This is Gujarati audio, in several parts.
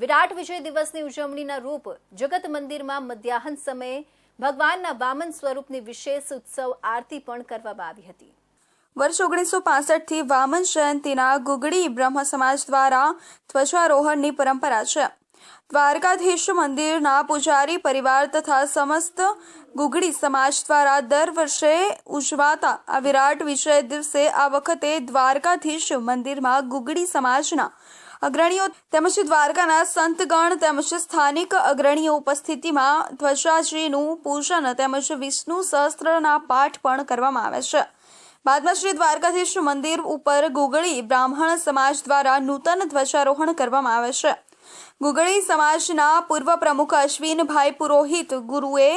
વિરાટ વિજય દિવસની ઉજવણીના રૂપ જગત મંદિરમાં મધ્યાહન સમયે ભગવાનના વામન સ્વરૂપની વિશેષ ઉત્સવ આરતી પણ કરવામાં આવી હતી. વર્ષ ઓગણીસો પાસઠથી વામન જયંતિના ગુગડી બ્રહ્મ સમાજ દ્વારા ધ્વજારોહણની પરંપરા છે. દ્વારકાધીશ મંદિરના પૂજારી પરિવાર તથા સમસ્ત ગુગડી સમાજ દ્વારા દર વર્ષે ઉજવાતા આ વિરાટ વિજય દિવસે આ વખતે દ્વારકાધીશ મંદિરમાં ગુગડી સમાજના અગ્રણીઓ તેમજ દ્વારકાના સંતગણ તેમજ સ્થાનિક અગ્રણીઓ ઉપસ્થિતિમાં ધ્વજાજીનું પૂજન તેમજ વિષ્ણુ સહસ્ત્રના પાઠ પણ કરવામાં આવે છે. બાદમાં શ્રી દ્વારકાધીશ મંદિર ઉપર ગુગળી બ્રાહ્મણ સમાજ દ્વારા નૂતન ધ્વજારોહણ કરવામાં આવે છે. ગુગળી સમાજના પૂર્વ પ્રમુખ અશ્વિનભાઈ પુરોહિત ગુરુએ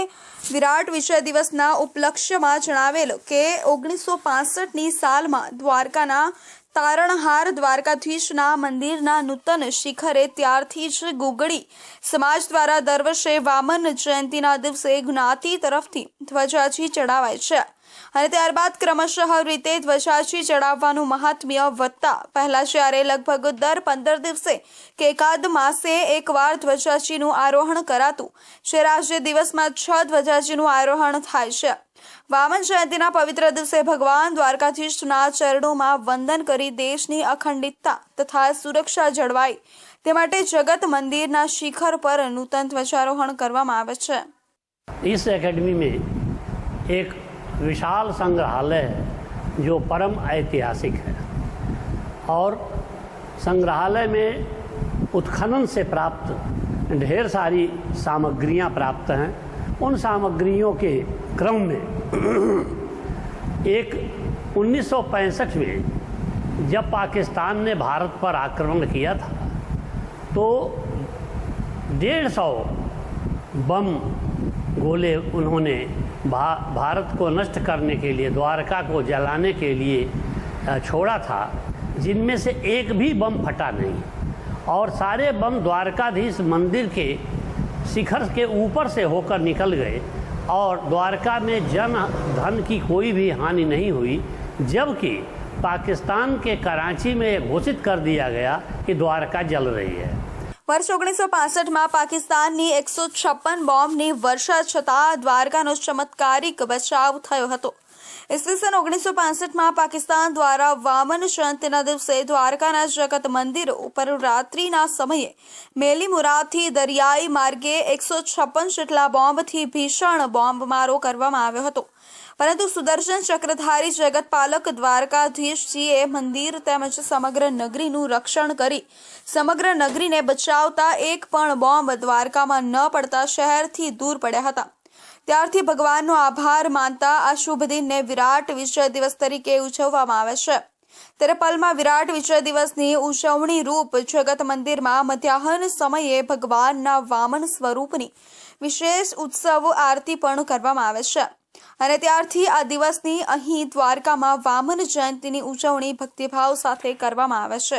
વિરાટ વિજય દિવસના ઉપલક્ષ્યમાં જણાવેલ કે ઓગણીસો પાસઠની સાલમાં દ્વારકાના તારણહાર દ્વારકાધીશના મંદિરના નૂતન શિખરે ત્યારથી જ ગુગળી સમાજ દ્વારા દર વર્ષે વામન જયંતિના દિવસે જ્ઞાતિ તરફથી ધ્વજાજી ચડાવાય છે અને ત્યારબાદ ક્રમશઃ રીતે ધ્વજાજી ચડાવવાનું મહાત્મ્ય વધતા પહેલા જ્યારે લગભગ દર પંદર દિવસે કે એકાદ માસે એકવાર ધ્વજાજીનું આરોહણ કરાતું જ્યારે આજે દિવસમાં છ ધ્વજાજીનું આરોહણ થાય છે વામન જયંતિના પવિત્ર દિવસે ભગવાન દ્વારકાધીશના ચરણોમાં વંદન કરી દેશની અખંડિતતા તથા સુરક્ષા જળવાય તે માટે જગત મંદિરના શિખર પર નૂતન ધ્વજારોહણ કરવામાં આવે છે इस एकेडमी में एक विशाल संग्रहालय है जो परम ऐतिहासिक है और संग्रहालय में उत्खनन से प्राप्त ढेर सारी सामग्रियाँ प्राप्त हैं। उन सामग्रियों के क्रम में एक 1965 में जब पाकिस्तान ने भारत पर आक्रमण किया था तो डेढ़ सौ बम गोले उन्होंने भा, भारत को नष्ट करने के लिए द्वारका को जलाने के लिए छोड़ा था जिनमें से एक भी बम फटा नहीं। और सारे बम द्वारकाधीश मंदिर के शिखर के ऊपर से होकर निकल गए और द्वारका में जन धन की कोई भी हानि नहीं हुई जबकि पाकिस्तान के कराची में ये घोषित कर दिया गया कि द्वारका जल रही है વર્ષ ઓગણીસો પાસઠમાં પાકિસ્તાનની એકસો છપ્પન બોમ્બની વર્ષા છતાં દ્વારકાનો ચમત્કારિક બચાવ થયો હતો ઈસવીસન ઓગણીસો પાસઠમાં પાકિસ્તાન દ્વારા વામન જયંતિના દિવસે દ્વારકાના જગત મંદિર ઉપર રાત્રિના સમયે મેલી મુરાદથી દરિયાઈ માર્ગે એકસો છપ્પન જેટલા બોમ્બથી ભીષણ બોમ્બમારો કરવામાં આવ્યો હતો. પરંતુ સુદર્શન ચક્રધારી જગતપાલક દ્વારકાધીશજીએ મંદિર તેમજ સમગ્ર નગરીનું રક્ષણ કરી સમગ્ર નગરીને બચાવતા એક પણ બોમ્બ દ્વારકામાં ન પડતા શહેરથી દૂર પડ્યા હતા. ત્યારથી ભગવાનનો આભાર માનતા આ શુભ દિનને વિરાટ વિજય દિવસ તરીકે ઉજવવામાં આવે છે. ત્યારે વિરાટ વિજય દિવસની ઉજવણી રૂપ જગત મંદિરમાં મધ્યાહન સમયે ભગવાનના વામન સ્વરૂપની વિશેષ ઉત્સવ આરતી પણ કરવામાં આવે છે. અને ત્યારથી આ દિવસની અહીં દ્વારકામાં વામન જયંતિની ઉજવણી ભક્તિભાવ સાથે કરવામાં આવે છે.